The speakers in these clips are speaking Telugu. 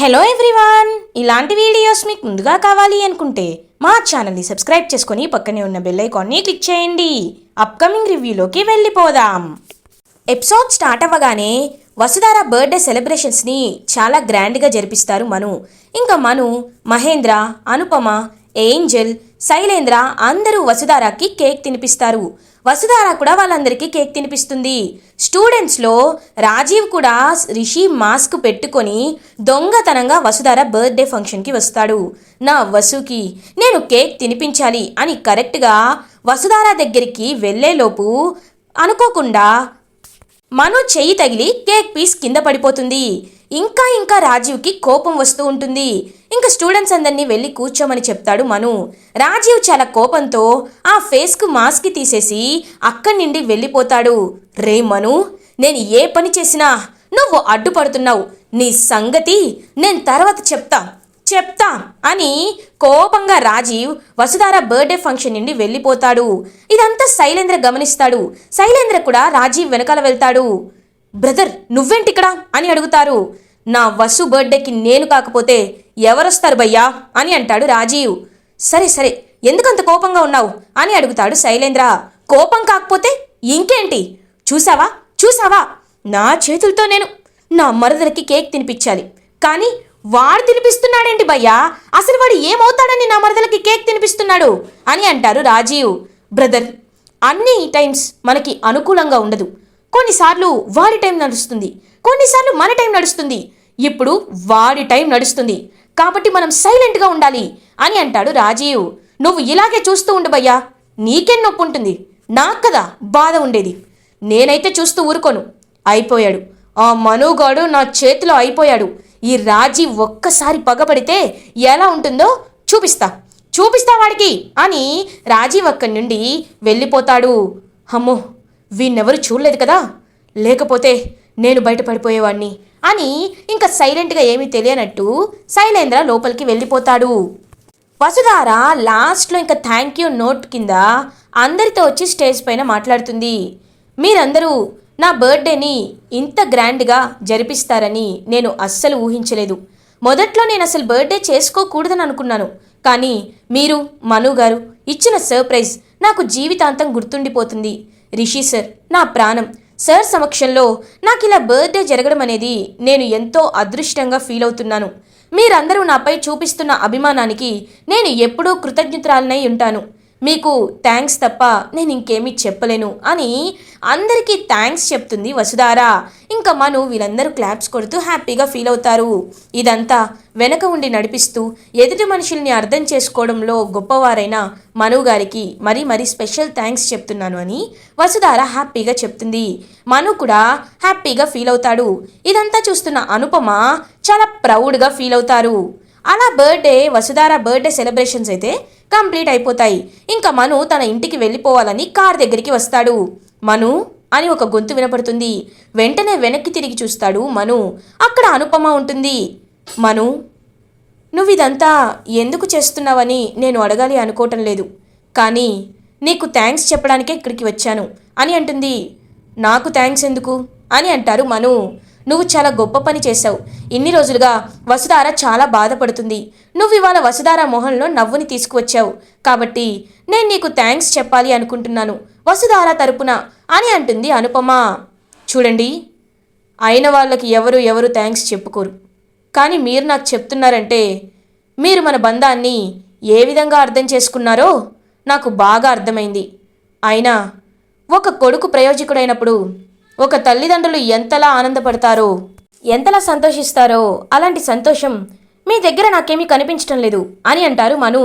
హలో ఎవ్రీవాన్ ఇలాంటి వీడియోస్ మీకు ముందుగా కావాలి అనుకుంటే మా ఛానల్ని సబ్స్క్రైబ్ చేసుకొని పక్కనే ఉన్న బెల్ ఐకాన్ని క్లిక్ చేయండి. అప్కమింగ్ రివ్యూలోకి వెళ్ళిపోదాం. ఎపిసోడ్ స్టార్ట్ అవ్వగానే వసుధార బర్త్డే సెలబ్రేషన్స్ని చాలా గ్రాండ్గా జరిపిస్తారు మను. ఇంకా మను మహేంద్ర అనుపమ ఏంజల్? శైలేంద్ర అందరూ వసుధారాకి కేక్ తినిపిస్తారు. వసుధార కూడా వాళ్ళందరికీ కేక్ తినిపిస్తుంది. స్టూడెంట్స్లో రాజీవ్ కూడా రిషి మాస్క్ పెట్టుకొని దొంగతనంగా వసుధార బర్త్డే ఫంక్షన్కి వస్తాడు. నా వసుకి నేను కేక్ తినిపించాలి అని కరెక్ట్గా వసుధార దగ్గరికి వెళ్ళేలోపు అనుకోకుండా మను చెయ్యి తగిలి కేక్ పీస్ కింద పడిపోతుంది. ఇంకా ఇంకా రాజీవ్కి కోపం వస్తూ ఉంటుంది. ఇంకా స్టూడెంట్స్ అందరినీ వెళ్ళి కూర్చోమని చెప్తాడు మను. రాజీవ్ చాలా కోపంతో ఆ ఫేస్కు మాస్క్ తీసేసి అక్కడి నుండి వెళ్ళిపోతాడు. రే మను నేను ఏ పని చేసినా నువ్వు అడ్డుపడుతున్నావు. నీ సంగతి నేను తర్వాత చెప్తా. చెప్తా అని కోపంగా రాజీవ్ వసుధార బర్త్డే ఫంక్షన్ నుండి వెళ్ళిపోతాడు. ఇదంతా శైలేంద్ర గమనిస్తాడు. శైలేంద్ర కూడా రాజీవ్ వెనకాల వెళ్తాడు. బ్రదర్ నువ్వేంటిక్కడ? అని అడుగుతారు. నా వసు బర్త్డేకి నేను కాకపోతే ఎవరొస్తారు భయ్యా? అని అంటాడు రాజీవ్. సరే సరే ఎందుకంత కోపంగా ఉన్నావు? అని అడుగుతాడు శైలేంద్ర. కోపం కాకపోతే ఇంకేంటి? చూసావా? చూసావా? నా చేతులతో నేను నా మరదలకి కేక్ తినిపించాలి. కానీ వాడు తినిపిస్తున్నాడేంటి భయ్యా? అసలు వాడు ఏమవుతాడని నా మరదలకి కేక్ తినిపిస్తున్నాడు? అని అంటారు రాజీవ్. బ్రదర్ అన్ని టైమ్స్ మనకి అనుకూలంగా ఉండదు. కొన్నిసార్లు వాడి టైం నడుస్తుంది. కొన్నిసార్లు మన టైం నడుస్తుంది. ఇప్పుడు వాడి టైం నడుస్తుంది. కాబట్టి మనం సైలెంట్గా ఉండాలి అని అంటాడు రాజీవ్. నువ్వు ఇలాగే చూస్తూ ఉండబయ్యా నీకేం నొప్పి ఉంటుంది? నాకు కదా బాధ ఉండేది. నేనైతే చూస్తూ ఊరుకోను. అయిపోయాడు. ఆ మనుగాడు నా చేతిలో అయిపోయాడు. ఈ రాజీ ఒక్కసారి పగబడితే ఎలా ఉంటుందో చూపిస్తా. చూపిస్తా వాడికి అని రాజీవ్ అక్కడి నుండి వెళ్ళిపోతాడు. అమ్మో! వీణ్ణెవరు చూడలేదు కదా? లేకపోతే నేను బయటపడిపోయేవాడిని అని ఇంకా సైలెంట్గా ఏమీ తెలియనట్టు శైలేంద్ర లోపలికి వెళ్ళిపోతాడు. వసుధార లాస్ట్లో ఇంకా థ్యాంక్ యూ నోట్ కింద అందరితో వచ్చి స్టేజ్ పైన మాట్లాడుతుంది. మీరందరూ నా బర్త్డేని ఇంత గ్రాండ్గా జరిపిస్తారని నేను అస్సలు ఊహించలేదు. మొదట్లో నేను అసలు బర్త్డే చేసుకోకూడదని అనుకున్నాను. కానీ మీరు మను గారు ఇచ్చిన సర్ప్రైజ్ నాకు జీవితాంతం గుర్తుండిపోతుంది. రిషి సార్ నా ప్రాణం. సార్ సమక్షంలో నాకు ఇలా బర్త్డే జరగడం అనేది నేను ఎంతో అదృష్టంగా ఫీల్ అవుతున్నాను. మీరందరూ నాపై చూపిస్తున్న అభిమానానికి నేను ఎప్పుడూ కృతజ్ఞతరాలనై ఉంటాను. మీకు థ్యాంక్స్ తప్ప నేను ఇంకేమీ చెప్పలేను అని అందరికీ థ్యాంక్స్ చెప్తుంది వసుధార. ఇంకా మను వీళ్ళందరూ క్లాప్స్ కొడుతూ హ్యాపీగా ఫీల్ అవుతారు. ఇదంతా వెనక ఉండి నడిపిస్తూ ఎదుటి మనుషుల్ని అర్థం చేసుకోవడంలో గొప్పవారైన మను గారికి మరీ మరీ స్పెషల్ థ్యాంక్స్ చెప్తున్నాను అని వసుధార హ్యాపీగా చెప్తుంది. మను కూడా హ్యాపీగా ఫీల్ అవుతాడు. ఇదంతా చూస్తున్న అనుపమ చాలా ప్రౌడ్గా ఫీల్ అవుతారు. అలా బర్త్డే వసుధార బర్త్డే సెలబ్రేషన్స్ అయితే కంప్లీట్ అయిపోతాయి. ఇంకా మను తన ఇంటికి వెళ్ళిపోవాలని కార్ దగ్గరికి వస్తాడు. మను అని ఒక గొంతు వినపడుతుంది. వెంటనే వెనక్కి తిరిగి చూస్తాడు మను. అక్కడ అనుపమ ఉంటుంది. మను నువ్వు ఇదంతా ఎందుకు చేస్తున్నావని నేను అడగాలి అనుకోవటం లేదు. కానీ నీకు థ్యాంక్స్ చెప్పడానికే ఇక్కడికి వచ్చాను అని అంటుంది. నాకు థ్యాంక్స్ ఎందుకు? అని అంటారు మను. నువ్వు చాలా గొప్ప పని చేశావు. ఇన్ని రోజులుగా వసుధార చాలా బాధపడుతుంది. నువ్వు ఇవాళ వసుధార మొహంలో నవ్వుని తీసుకువచ్చావు. కాబట్టి నేను నీకు థ్యాంక్స్ చెప్పాలి అనుకుంటున్నాను. వసుధార తరపున అని అంటుంది అనుపమ. చూడండి అయిన వాళ్ళకి ఎవరు ఎవరు థ్యాంక్స్ చెప్పుకోరు. కానీ మీరు నాకు చెప్తున్నారంటే మీరు మన బంధాన్ని ఏ విధంగా అర్థం చేసుకున్నారో నాకు బాగా అర్థమైంది. అయినా ఒక కొడుకు ప్రయోజకుడైనప్పుడు ఒక తల్లిదండ్రులు ఎంతలా ఆనందపడతారో ఎంతలా సంతోషిస్తారో అలాంటి సంతోషం మీ దగ్గర నాకేమీ కనిపించటం లేదు అని అంటారు మను.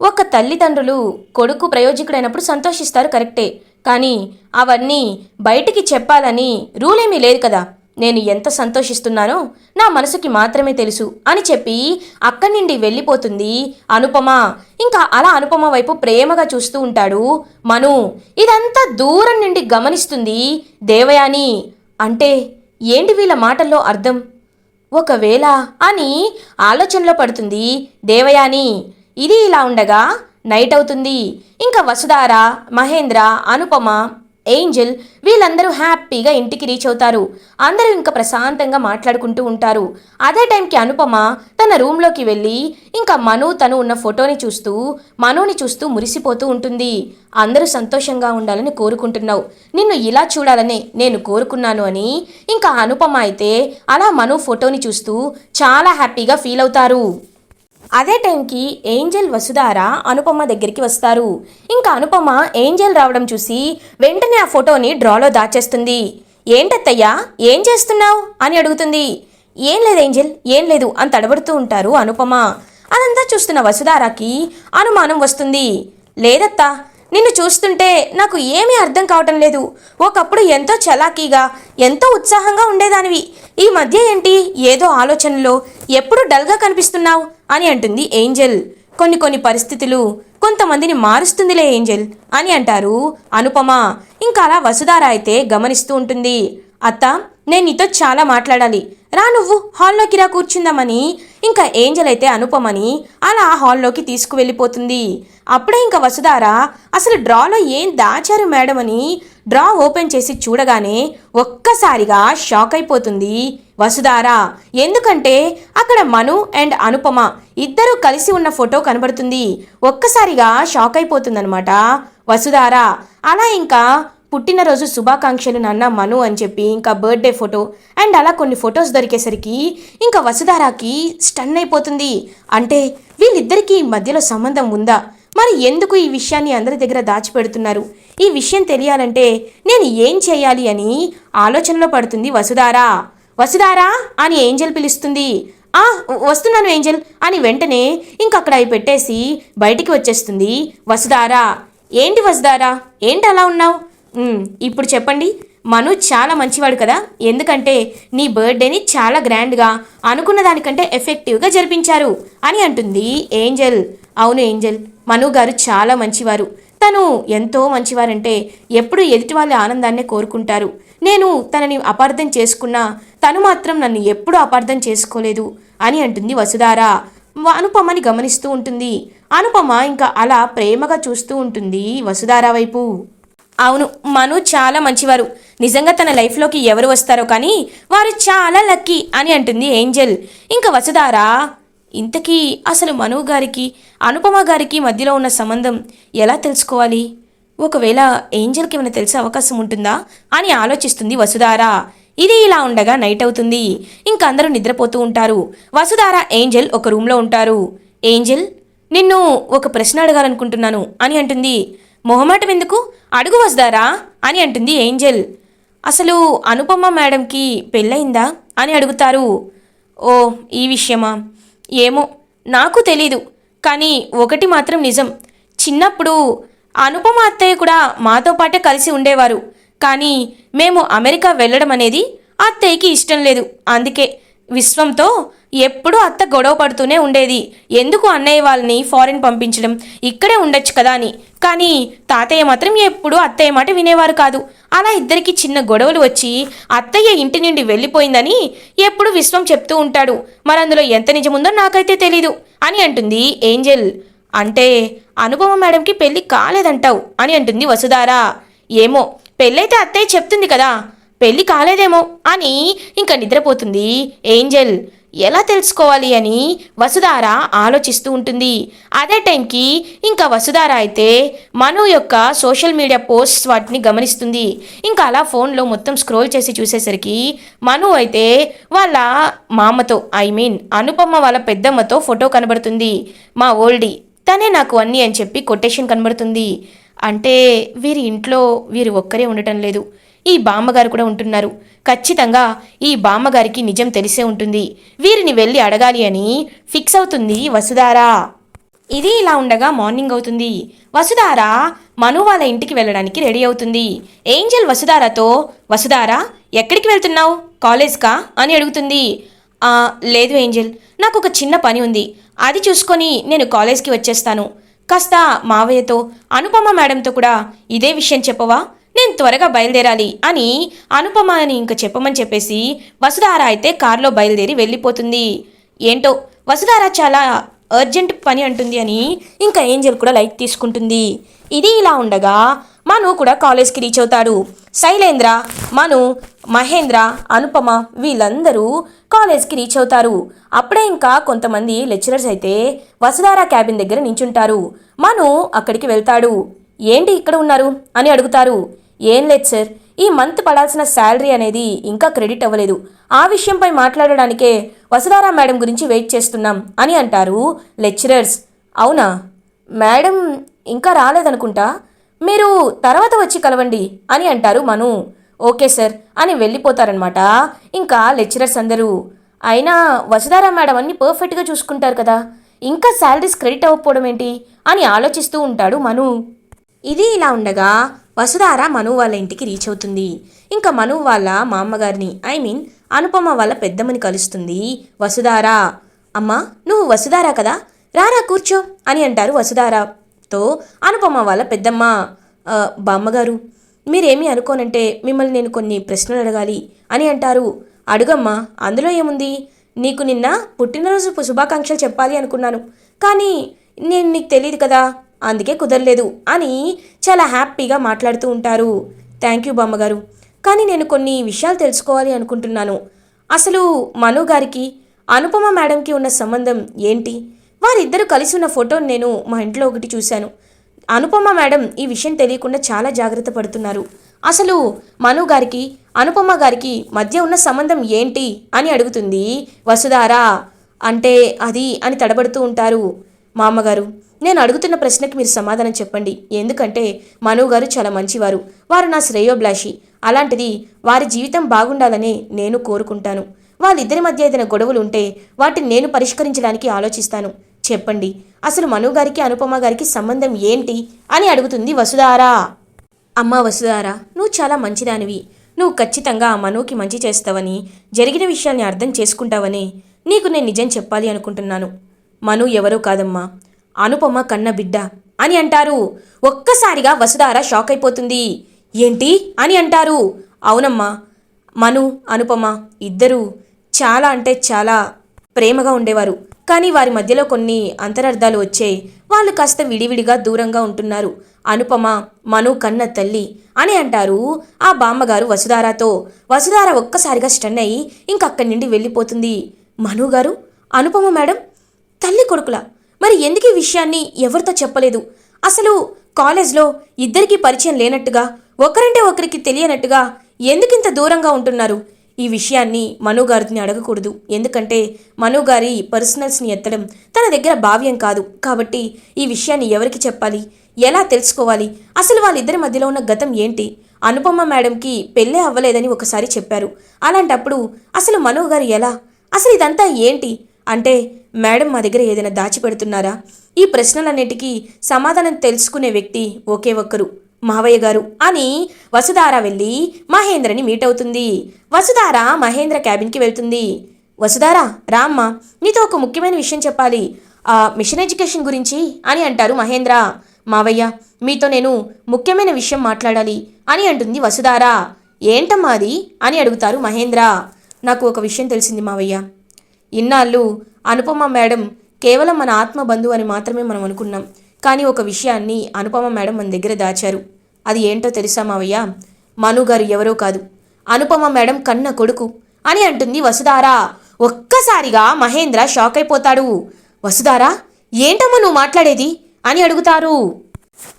ఒక తల్లిదండ్రులు కొడుకు ప్రయోజకుడైనప్పుడు సంతోషిస్తారు కరెక్టే కానీ అవన్నీ బయటికి చెప్పాలని రూల్ ఏమీ లేదు కదా. నేను ఎంత సంతోషిస్తున్నానో నా మనసుకి మాత్రమే తెలుసు అని చెప్పి అక్కడి నుండి వెళ్ళిపోతుంది అనుపమ. ఇంకా అలా అనుపమ వైపు ప్రేమగా చూస్తూ ఉంటాడు. మను ఇదంతా దూరం నుండి గమనిస్తుంది దేవయాని. అంటే ఏంటి వీళ్ళ మాటల్లో అర్థం? ఒకవేళ అని ఆలోచనలో పడుతుంది దేవయాని. ఇది ఇలా ఉండగా నైట్ అవుతుంది. ఇంకా వసుధార మహేంద్ర అనుపమ ఏంజెల్ వీళ్ళందరూ హ్యాపీగా ఇంటికి రీచ్ అవుతారు. అందరూ ఇంకా ప్రశాంతంగా మాట్లాడుకుంటూ ఉంటారు. అదే టైంకి అనుపమ తన రూమ్లోకి వెళ్ళి ఇంకా మను తను ఉన్న ఫోటోని చూస్తూ మనుని చూస్తూ మురిసిపోతూ ఉంటుంది. అందరూ సంతోషంగా ఉండాలని కోరుకుంటున్నావు. నిన్ను ఇలా చూడాలని నేను కోరుకున్నాను అని ఇంకా అనుపమ అయితే అలా మను ఫోటోని చూస్తూ చాలా హ్యాపీగా ఫీల్ అవుతారు. అదే టైంకి ఏంజల్ వసుధార అనుపమ దగ్గరికి వస్తారు. ఇంకా అనుపమ ఏంజల్ రావడం చూసి వెంటనే ఆ ఫోటోని డ్రాలో దాచేస్తుంది. ఏంటత్తయ్యా ఏం చేస్తున్నావు? అని అడుగుతుంది. ఏం లేదు ఏంజల్ ఏం లేదు అని తడబడుతూ ఉంటారు అనుపమ. అదంతా చూస్తున్న వసుధారాకి అనుమానం వస్తుంది. లేదత్తా నిన్ను చూస్తుంటే నాకు ఏమీ అర్థం కావటం లేదు. ఒకప్పుడు ఎంతో చలాకీగా ఎంతో ఉత్సాహంగా ఉండేదానివి. ఈ మధ్య ఏంటి? ఏదో ఆలోచనలో ఎప్పుడు డల్గా కనిపిస్తున్నావు? అని అంటుంది ఏంజల్. కొన్ని కొన్ని పరిస్థితులు కొంతమందిని మారుస్తుందిలే ఏంజల్ అని అంటారు అనుపమ. ఇంకా అలా వసుధార అయితే గమనిస్తూ ఉంటుంది. అత్త నేను నీతో చాలా మాట్లాడాలి. రా నువ్వు హాల్లోకి రా కూర్చుందామని ఇంకా ఏంజల్ అయితే అనుపమని అలా హాల్లోకి తీసుకువెళ్ళిపోతుంది. అప్పుడే ఇంకా వసుధార అసలు డ్రాలో ఏం దాచారు మేడం అని డ్రా ఓపెన్ చేసి చూడగానే ఒక్కసారిగా షాక్ అయిపోతుంది వసుధార. ఎందుకంటే అక్కడ మను అండ్ అనుపమ ఇద్దరూ కలిసి ఉన్న ఫోటో కనబడుతుంది. ఒక్కసారిగా షాక్ అయిపోతుందనమాట వసుధార. అలా ఇంకా పుట్టినరోజు శుభాకాంక్షలు నాన్న మను అని చెప్పి ఇంకా బర్త్డే ఫోటో అండ్ అలా కొన్ని ఫొటోస్ దొరికేసరికి ఇంకా వసుధారాకి స్టన్ అయిపోతుంది. అంటే వీళ్ళిద్దరికీ మధ్యలో సంబంధం ఉందా? మరి ఎందుకు ఈ విషయాన్ని అందరి దగ్గర దాచిపెడుతున్నారు? ఈ విషయం తెలియాలంటే నేను ఏం చేయాలి అని ఆలోచనలో పడుతుంది వసుధారా. వసుధారా అని ఏంజల్ పిలుస్తుంది. ఆ వస్తున్నాను ఏంజల్ అని వెంటనే ఇంకక్కడ అవి పెట్టేసి బయటికి వచ్చేస్తుంది వసుధారా. ఏంటి వసుధారా? ఏంటి అలా ఉన్నావు? ఇప్పుడు చెప్పండి. మను చాలా మంచివాడు కదా. ఎందుకంటే నీ బర్త్డేని చాలా గ్రాండ్గా అనుకున్న దానికంటే ఎఫెక్టివ్గా జరిపించారు అని అంటుంది ఏంజల్. అవును ఏంజల్ మను గారు చాలా మంచివారు. తను ఎంతో మంచివారంటే ఎప్పుడు ఎదుటి వాళ్ళ ఆనందాన్నే కోరుకుంటారు. నేను తనని అపార్థం చేసుకున్నా తను మాత్రం నన్ను ఎప్పుడూ అపార్థం చేసుకోలేదు అని అంటుంది వసుధార. అనుపమని గమనిస్తూ ఉంటుంది. అనుపమ ఇంకా అలా ప్రేమగా చూస్తూ ఉంటుంది వసుధార వైపు. అవును మను చాలా మంచివారు. నిజంగా తన లైఫ్లోకి ఎవరు వస్తారో కానీ వారు చాలా లక్కీ అని అంటుంది ఏంజల్. ఇంకా వసుధారా ఇంతకీ అసలు మను గారికి అనుపమ గారికి మధ్యలో ఉన్న సంబంధం ఎలా తెలుసుకోవాలి? ఒకవేళ ఏంజల్కి ఏమైనా తెలిసే అవకాశం ఉంటుందా అని ఆలోచిస్తుంది వసుధారా. ఇది ఇలా ఉండగా నైట్ అవుతుంది. ఇంక అందరూ నిద్రపోతూ ఉంటారు. వసుధార ఏంజల్ ఒక రూమ్లో ఉంటారు. ఏంజల్ నిన్ను ఒక ప్రశ్న అడగాలనుకుంటున్నాను అని అంటుంది. మొహమాటం ఎందుకు అడుగు వస్తారా? అని అంటుంది ఏంజల్. అసలు అనుపమ మేడంకి పెళ్ళయిందా? అని అడుగుతారు. ఓ ఈ విషయమా? ఏమో నాకు తెలీదు. కానీ ఒకటి మాత్రం నిజం. చిన్నప్పుడు అనుపమ అత్తయ్య కూడా మాతో పాటే కలిసి ఉండేవారు. కానీ మేము అమెరికా వెళ్ళడం అనేది అత్తయ్యకి ఇష్టం లేదు. అందుకే విశ్వంతో ఎప్పుడూ అత్త గొడవ పడుతూనే ఉండేది. ఎందుకు అన్నయ్య వాళ్ళని ఫారిన్ పంపించడం? ఇక్కడే ఉండొచ్చు కదా అని. కానీ తాతయ్య మాత్రం ఎప్పుడూ అత్తయ్య మాట వినేవారు కాదు. అలా ఇద్దరికి చిన్న గొడవలు వచ్చి అత్తయ్య ఇంటి నుండి వెళ్ళిపోయిందని ఎప్పుడు విశ్వం చెప్తూ ఉంటాడు. మరందులో ఎంత నిజముందో నాకైతే తెలీదు అని అంటుంది ఏంజెల్. అంటే అనుపమ మేడంకి పెళ్ళి కాలేదంటావు అని అంటుంది వసుధారా. ఏమో పెళ్ళైతే అత్తయ్య చెప్తుంది కదా. పెళ్ళి కాలేదేమో అని ఇంకా నిద్రపోతుంది ఏంజెల్. ఎలా తెలుసుకోవాలి అని వసుధార ఆలోచిస్తూ ఉంటుంది. అదే టైంకి ఇంకా వసుధార అయితే మను యొక్క సోషల్ మీడియా పోస్ట్స్ వాటిని గమనిస్తుంది. ఇంకా అలా ఫోన్లో మొత్తం స్క్రోల్ చేసి చూసేసరికి మను అయితే వాళ్ళ మామతో ఐ మీన్ అనుపమ వాళ్ళ పెద్దమ్మతో ఫోటో కనబడుతుంది. మా ఓల్డీ తనే నాకు అన్నీ అని చెప్పి కొటేషన్ కనబడుతుంది. అంటే వీరి ఇంట్లో వీరు ఒక్కరే ఉండటం లేదు. ఈ బామ్మగారు కూడా ఉంటున్నారు. ఖచ్చితంగా ఈ బామ్మగారికి నిజం తెలిసే ఉంటుంది. వీరిని వెళ్ళి అడగాలి అని ఫిక్స్ అవుతుంది వసుధారా. ఇది ఇలా ఉండగా మార్నింగ్ అవుతుంది. వసుధార మను వాళ్ళ ఇంటికి వెళ్ళడానికి రెడీ అవుతుంది. ఏంజల్ వసుధారతో వసుధార ఎక్కడికి వెళ్తున్నావు? కాలేజ్కా? అని అడుగుతుంది. లేదు ఏంజల్. నాకు ఒక చిన్న పని ఉంది. అది చూసుకొని నేను కాలేజ్కి వచ్చేస్తాను. కాస్త మావయ్యతో అనుపమ మేడంతో కూడా ఇదే విషయం చెప్పవా? నేను త్వరగా బయలుదేరాలి అని అనుపమ అని చెప్పమని చెప్పేసి వసుధార అయితే కారులో బయలుదేరి వెళ్ళిపోతుంది. ఏంటో? వసుధార చాలా అర్జెంట్ పని అంటుంది అని ఇంకా ఏంజల్ కూడా లైట్ తీసుకుంటుంది. ఇది ఇలా ఉండగా మను కూడా కాలేజ్కి రీచ్ అవుతాడు. శైలేంద్ర మను మహేంద్ర అనుపమ వీళ్ళందరూ కాలేజ్కి రీచ్ అవుతారు. అప్పుడే ఇంకా కొంతమంది లెక్చరర్స్ అయితే వసుధార క్యాబిన్ దగ్గర నించుంటారు. మను అక్కడికి వెళ్తాడు. ఏంటి ఇక్కడ ఉన్నారు? అని అడుగుతారు. ఏం లేదు సార్. ఈ మంత్ పడాల్సిన శాలరీ అనేది ఇంకా క్రెడిట్ అవ్వలేదు. ఆ విషయంపై మాట్లాడడానికే వసుధారా మేడం గురించి వెయిట్ చేస్తున్నాం అని అంటారు లెక్చరర్స్. అవునా? మేడం ఇంకా రాలేదనుకుంటా? మీరు తర్వాత వచ్చి కలవండి అని అంటారు మను. ఓకే సార్ అని వెళ్ళిపోతారనమాట ఇంకా లెక్చరర్స్ అందరూ అయినా వసుధారా మేడం అన్ని పర్ఫెక్ట్గా చూసుకుంటారు కదా. ఇంకా శాలరీస్ క్రెడిట్ అవ్వకపోవడం ఏంటి? అని ఆలోచిస్తూ ఉంటాడు మను. ఇది ఇలా ఉండగా వసుధార మను వాళ్ళ ఇంటికి రీచ్ అవుతుంది. ఇంకా మను వాళ్ళ మా అమ్మగారిని ఐ మీన్ అనుపమ వాళ్ళ పెద్దమ్మని కలుస్తుంది. వసుధార అమ్మా నువ్వు వసుధారా కదా? రారా కూర్చో అని అంటారు వసుధారతో అనుపమ వాళ్ళ పెద్దమ్మ బామ్మగారు మీరేమీ అనుకోనంటే మిమ్మల్ని నేను కొన్ని ప్రశ్నలు అడగాలి అని అంటారు. అడుగమ్మా అందులో ఏముంది? నీకు నిన్న పుట్టినరోజు శుభాకాంక్షలు చెప్పాలి అనుకున్నాను. కానీ నేను నీకు తెలియదు కదా అందుకే కుదరలేదు అని చాలా హ్యాపీగా మాట్లాడుతూ ఉంటారు. థ్యాంక్ యూ బామ్మగారు. కానీ నేను కొన్ని విషయాలు తెలుసుకోవాలి అనుకుంటున్నాను. అసలు మను గారికి అనుపమ మేడంకి ఉన్న సంబంధం ఏంటి? వారిద్దరూ కలిసి ఉన్న ఫోటోని నేను మా ఇంట్లో ఒకటి చూశాను. అనుపమ మేడం ఈ విషయం తెలియకుండా చాలా జాగ్రత్త పడుతున్నారు. అసలు మను గారికి అనుపమ గారికి మధ్య ఉన్న సంబంధం ఏంటి అని అడుగుతుంది వసుధారా. అంటే అది అని తడబడుతూ ఉంటారు. మా అమ్మగారు నేను అడుగుతున్న ప్రశ్నకి మీరు సమాధానం చెప్పండి. ఎందుకంటే మను గారు చాలా మంచివారు. వారు నా శ్రేయోభిలాషి. అలాంటిది వారి జీవితం బాగుండాలని నేను కోరుకుంటాను. వాళ్ళిద్దరి మధ్య ఏదైనా గొడవలు ఉంటే వాటిని నేను పరిష్కరించడానికి ఆలోచిస్తాను. చెప్పండి అసలు మను గారికి అనుపమ గారికి సంబంధం ఏంటి అని అడుగుతుంది వసుధారా. అమ్మా వసుధారా నువ్వు చాలా మంచిదానివి. నువ్వు ఖచ్చితంగా ఆ మనువుకి మంచి చేస్తావని జరిగిన విషయాల్ని అర్థం చేసుకుంటావని నీకు నేను నిజం చెప్పాలి అనుకుంటున్నాను. మను ఎవరో కాదమ్మా. అనుపమ కన్న బిడ్డ. అని అంటారు. ఒక్కసారిగా వసుధార షాక్ అయిపోతుంది. ఏంటి? అని అంటారు. అవునమ్మా. మను అనుపమ ఇద్దరూ చాలా అంటే చాలా ప్రేమగా ఉండేవారు. కానీ వారి మధ్యలో కొన్ని అంతరార్థాలు వచ్చాయి. వాళ్ళు కాస్త విడివిడిగా దూరంగా ఉంటున్నారు. అనుపమ మను కన్న తల్లి అని అంటారు. ఆ బామ్మగారు వసుధారాతో. వసుధార ఒక్కసారిగా స్టన్ అయ్యి ఇంకక్కడి నుండి వెళ్ళిపోతుంది. మను గారు అనుపమ మేడం తల్లి కొడుకులా. మరి ఎందుకు ఈ విషయాన్ని ఎవరితో చెప్పలేదు? అసలు కాలేజ్లో ఇద్దరికీ పరిచయం లేనట్టుగా ఒకరంటే ఒకరికి తెలియనట్టుగా ఎందుకింత దూరంగా ఉంటున్నారు? ఈ విషయాన్ని మనుగారిని అడగకూడదు. ఎందుకంటే మనుగారి పర్సనల్స్ని ఎత్తడం తన దగ్గర భావ్యం కాదు. కాబట్టి ఈ విషయాన్ని ఎవరికి చెప్పాలి? ఎలా తెలుసుకోవాలి? అసలు వాళ్ళిద్దరి మధ్యలో ఉన్న గతం ఏంటి? అనుపమ మేడంకి పెళ్ళే అవ్వలేదని ఒకసారి చెప్పారు. అలాంటప్పుడు అసలు మనుగారు ఎలా? అసలు ఇదంతా ఏంటి? అంటే మేడం మా దగ్గర ఏదైనా దాచిపెడుతున్నారా? ఈ ప్రశ్నలన్నిటికీ సమాధానం తెలుసుకునే వ్యక్తి ఒకే ఒక్కరు. మావయ్య గారు అని వసుధార వెళ్ళి మహేంద్రని మీట్ అవుతుంది. వసుధార మహేంద్ర క్యాబిన్కి వెళ్తుంది. వసుధార రామ్మ నీతో ఒక ముఖ్యమైన విషయం చెప్పాలి. ఆ మిషన్ ఎడ్యుకేషన్ గురించి అని అంటారు మహేంద్ర. మావయ్య మీతో నేను ముఖ్యమైన విషయం మాట్లాడాలి అని అంటుంది వసుధార. ఏంటమ్మా అది? అని అడుగుతారు మహేంద్ర. నాకు ఒక విషయం తెలిసింది మావయ్య. ఇన్నాళ్ళు అనుపమ మేడం కేవలం మన ఆత్మ బంధువు అని మాత్రమే మనం అనుకున్నాం. కానీ ఒక విషయాన్ని అనుపమ మేడం మన దగ్గర దాచారు. అది ఏంటో తెలుసా మావయ్య? మను గారు ఎవరో కాదు. అనుపమ మేడం కన్న కొడుకు. అని అంటుంది వసుధారా. ఒక్కసారిగా మహేంద్ర షాక్ అయిపోతాడు. వసుధారా ఏంటమ్మా నువ్వు మాట్లాడేది? అని అడుగుతారు.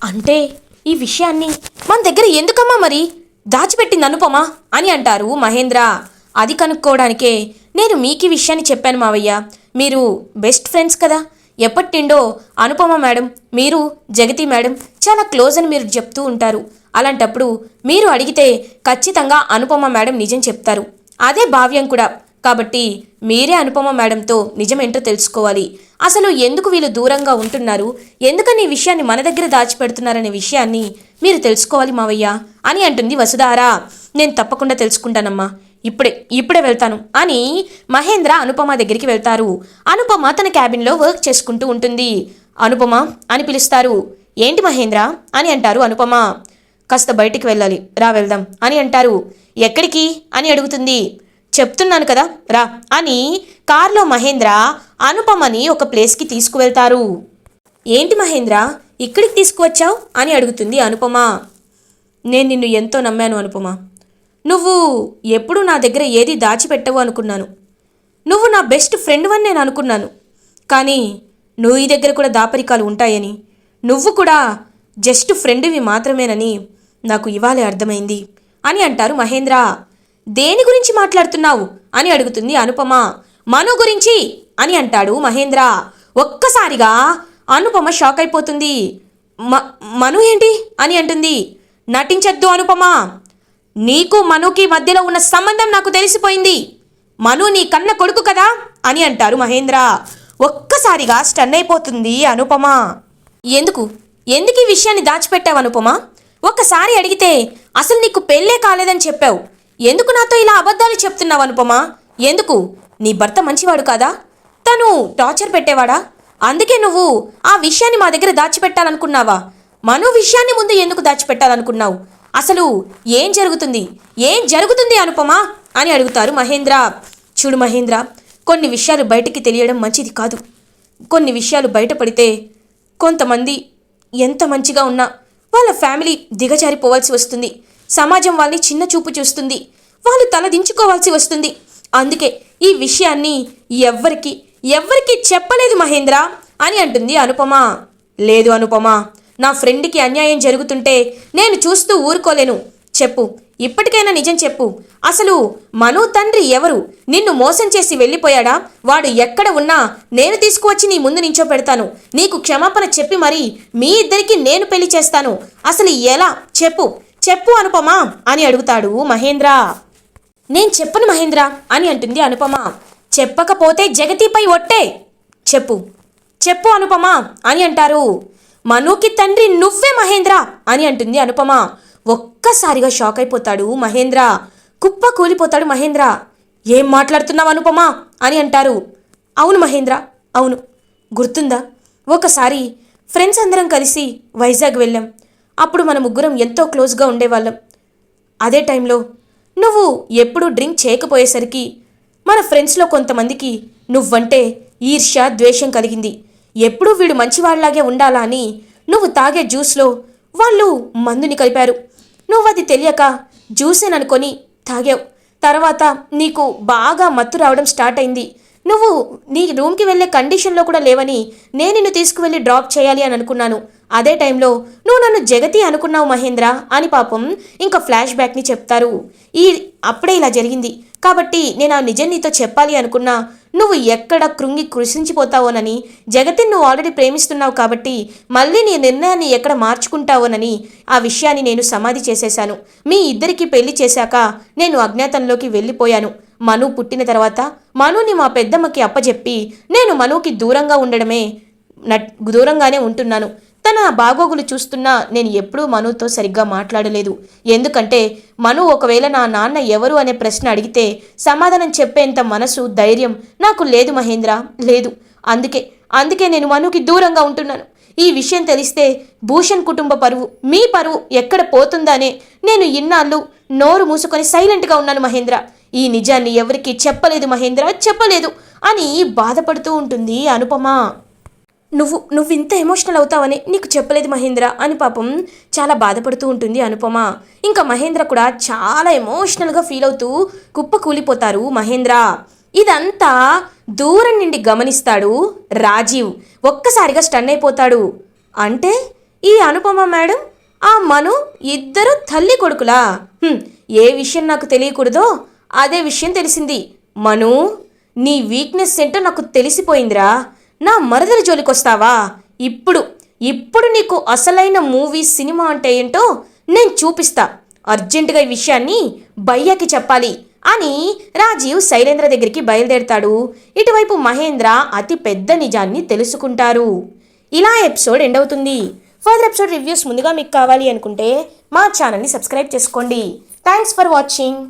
అంటే ఈ విషయాన్ని మన దగ్గర ఎందుకమ్మా మరి? దాచిపెట్టింది అనుపమ అని అంటారు మహేంద్ర. అది కనుక్కోవడానికే నేను మీకు ఈ విషయాన్ని చెప్పాను మావయ్య. మీరు బెస్ట్ ఫ్రెండ్స్ కదా. ఎప్పటిండో అనుపమ మేడం మీరు జగతి మేడం చాలా క్లోజ్ అని మీరు చెప్తూ ఉంటారు. అలాంటప్పుడు మీరు అడిగితే ఖచ్చితంగా అనుపమ మేడం నిజం చెప్తారు. అదే భావ్యం కూడా. కాబట్టి మీరే అనుపమ మేడంతో నిజమేంటో తెలుసుకోవాలి. అసలు ఎందుకు వీళ్ళు దూరంగా ఉంటున్నారు? ఎందుకని ఈ విషయాన్ని మన దగ్గర దాచిపెడుతున్నారనే విషయాన్ని మీరు తెలుసుకోవాలి మావయ్య అని అంటుంది వసుధారా. నేను తప్పకుండా తెలుసుకుంటానమ్మా. ఇప్పుడే ఇప్పుడే వెళ్తాను అని మహేంద్ర అనుపమ దగ్గరికి వెళ్తారు. అనుపమ తన క్యాబిన్లో వర్క్ చేసుకుంటూ ఉంటుంది. అనుపమ అని పిలుస్తారు. ఏంటి మహేంద్ర? అని అంటారు అనుపమ. కాస్త బయటికి వెళ్ళాలి రా వెళ్దాం అని అంటారు. ఎక్కడికి? అని అడుగుతుంది. చెప్తున్నాను కదా రా అని కార్లో మహేంద్ర అనుపమని ఒక ప్లేస్కి తీసుకువెళ్తారు. ఏంటి మహేంద్ర ఇక్కడికి తీసుకువచ్చావు? అని అడుగుతుంది అనుపమ. నేను నిన్ను ఎంతో నమ్మాను అనుపమ. నువ్వు ఎప్పుడు నా దగ్గర ఏది దాచిపెట్టవు అనుకున్నాను. నువ్వు నా బెస్ట్ ఫ్రెండ్ అని నేను అనుకున్నాను. కానీ నువ్వు ఈ దగ్గర కూడా దాపరికాలు ఉంటాయని నువ్వు కూడా జస్ట్ ఫ్రెండ్వి మాత్రమేనని నాకు ఇవాళే అర్థమైంది అని అంటారు మహేంద్ర. దేని గురించి మాట్లాడుతున్నావు అని అడుగుతుంది అనుపమ. మను గురించి అని అంటాడు మహేంద్ర. ఒక్కసారిగా అనుపమ షాక్ అయిపోతుంది. మ మను ఏంటి? అని అంటుంది. నటించద్దు అనుపమ. నీకు మనుకి మధ్యలో ఉన్న సంబంధం నాకు తెలిసిపోయింది. మను నీ కన్న కొడుకు కదా? అని అంటారు మహేంద్ర. ఒక్కసారిగా స్టన్ అయిపోతుంది అనుపమ. ఎందుకు? ఎందుకు ఈ విషయాన్ని దాచిపెట్టావు అనుపమ? ఒక్కసారి అడిగితే అసలు నీకు పెళ్ళే కాలేదని చెప్పావు. ఎందుకు నాతో ఇలా అబద్ధాలు చెప్తున్నావు అనుపమ? ఎందుకు? నీ భర్త మంచివాడు కాదా? తను టార్చర్ పెట్టేవాడా? అందుకే నువ్వు ఆ విషయాన్ని మా దగ్గర దాచిపెట్టాలనుకున్నావా? మను విషయాన్ని ముందు ఎందుకు దాచిపెట్టాలనుకున్నావు? అసలు ఏం జరుగుతుంది? ఏం జరుగుతుంది అనుపమా? అని అడుగుతారు మహేంద్ర. చూడు మహేంద్ర కొన్ని విషయాలు బయటికి తెలియడం మంచిది కాదు. కొన్ని విషయాలు బయటపడితే కొంతమంది ఎంత మంచిగా ఉన్నా వాళ్ళ ఫ్యామిలీ దిగజారిపోవాల్సి వస్తుంది. సమాజం వాళ్ళని చిన్న చూపు చూస్తుంది. వాళ్ళు తలదించుకోవాల్సి వస్తుంది. అందుకే ఈ విషయాన్ని ఎవ్వరికి ఎవ్వరికి చెప్పలేదు మహేంద్ర అని అంటుంది అనుపమ. లేదు అనుపమ నా ఫ్రెండ్కి అన్యాయం జరుగుతుంటే నేను చూస్తూ ఊరుకోలేను. చెప్పు. ఇప్పటికైనా నిజం చెప్పు. అసలు మను తండ్రి ఎవరు? నిన్ను మోసం చేసి వెళ్ళిపోయాడా? వాడు ఎక్కడ ఉన్నా నేను తీసుకువచ్చి నీ ముందు నించో పెడతాను నీకు క్షమాపణ చెప్పి మరి మీ ఇద్దరికి నేను పెళ్ళి చేస్తాను. అసలు ఎలా? చెప్పు. చెప్పు అనుపమా? అని అడుగుతాడు మహేంద్ర. నేను చెప్పను మహేంద్ర అని అంటుంది అనుపమ. చెప్పకపోతే జగతిపై ఒట్టే. చెప్పు. చెప్పు అనుపమ అని అంటారు. మనుకి తండ్రి నువ్వే మహేంద్ర అని అంటుంది అనుపమ. ఒక్కసారిగా షాక్ అయిపోతాడు మహేంద్ర. కుప్ప కూలిపోతాడు మహేంద్ర. ఏం మాట్లాడుతున్నావు అనుపమ అని అంటారు. అవును మహేంద్ర అవును. గుర్తుందా? ఒకసారి ఫ్రెండ్స్ అందరం కలిసి వైజాగ్ వెళ్ళాం. అప్పుడు మన ముగ్గురం ఎంతో క్లోజ్గా ఉండేవాళ్ళం. అదే టైంలో నువ్వు ఎప్పుడూ డ్రింక్ చేయకపోయేసరికి మన ఫ్రెండ్స్లో కొంతమందికి నువ్వంటే ఈర్ష్య ద్వేషం కలిగింది. ఎప్పుడూ వీడు మంచివాళ్ళాగే ఉండాలా అని నువ్వు తాగే జ్యూస్లో వాళ్ళు మందుని కలిపారు. నువ్వు అది తెలియక జ్యూసేననుకొని తాగావు. తర్వాత నీకు బాగా మత్తు రావడం స్టార్ట్ అయింది. నువ్వు నీ రూమ్కి వెళ్ళే కండిషన్లో కూడా లేవని నేను నిన్ను తీసుకువెళ్ళి డ్రాప్ చేయాలి అని అనుకున్నాను. అదే టైంలో నువ్వు నన్ను జగతి అనుకున్నావు మహేంద్ర అని పాపం ఇంకా ఫ్లాష్ బ్యాక్ని చెప్తారు. ఈ అప్పుడే ఇలా జరిగింది. కాబట్టి నేను ఆ నిజం నీతో చెప్పాలి అనుకున్నా నువ్వు ఎక్కడ కృంగి కృషించిపోతావోనని జగతిని నువ్వు ఆల్రెడీ ప్రేమిస్తున్నావు కాబట్టి మళ్ళీ నీ నిర్ణయాన్ని ఎక్కడ మార్చుకుంటావోనని ఆ విషయాన్ని నేను సమాధి చేసేశాను. మీ ఇద్దరికి పెళ్ళి చేశాక నేను అజ్ఞాతంలోకి వెళ్ళిపోయాను. మను పుట్టిన తర్వాత మనుని మా పెద్దమ్మకి అప్పచెప్పి నేను మనుకి దూరంగా ఉండడమే నట్ దూరంగానే ఉంటున్నాను. తన బాగోగులు చూస్తున్నా నేను ఎప్పుడూ మనుతో సరిగ్గా మాట్లాడలేదు. ఎందుకంటే మను ఒకవేళ నా నాన్న ఎవరు అనే ప్రశ్న అడిగితే సమాధానం చెప్పేంత మనసు ధైర్యం నాకు లేదు మహేంద్ర లేదు. అందుకే అందుకే నేను మనుకి దూరంగా ఉంటున్నాను. ఈ విషయం తెలిస్తే భూషణ్ కుటుంబ పరువు మీ పరువు ఎక్కడ పోతుందనే నేను ఇన్నాళ్ళు నోరు మూసుకొని సైలెంట్గా ఉన్నాను మహేంద్ర. ఈ నిజాన్ని ఎవరికీ చెప్పలేదు మహేంద్ర చెప్పలేదు అని బాధపడుతూ ఉంటుంది అనుపమ. నువ్వు నువ్వు ఇంత ఎమోషనల్ అవుతావని నీకు చెప్పలేదు మహేంద్ర అని పాపం చాలా బాధపడుతూ ఉంటుంది అనుపమ. ఇంకా మహేంద్ర కూడా చాలా ఎమోషనల్గా ఫీల్ అవుతూ కుప్ప కూలిపోతారు మహేంద్ర. ఇదంతా దూరం నుండి గమనిస్తాడు రాజీవ్. ఒక్కసారిగా స్టన్ అయిపోతాడు. అంటే ఈ అనుపమ మేడం ఆ మను ఇద్దరు తల్లి కొడుకులా? ఏ విషయం నాకు తెలియకూడదో అదే విషయం తెలిసింది. మను నీ వీక్నెస్ ఏంటో నాకు తెలిసిపోయిందిరా. నా మరదల జోలికొస్తావా? ఇప్పుడు ఇప్పుడు నీకు అసలైన మూవీ సినిమా అంటే ఏంటో నేను చూపిస్తా. అర్జెంటుగా ఈ విషయాన్ని భయ్యకి చెప్పాలి అని రాజీవ్ శైలేంద్ర దగ్గరికి బయలుదేరతాడు. ఇటువైపు మహేంద్ర అతి పెద్ద నిజాన్ని తెలుసుకుంటారు. ఇలా ఎపిసోడ్ ఎండ్ అవుతుంది. ఫర్దర్ ఎపిసోడ్ రివ్యూస్ ముందుగా మీకు కావాలి అనుకుంటే మా ఛానల్ని సబ్స్క్రైబ్ చేసుకోండి. Thanks for watching.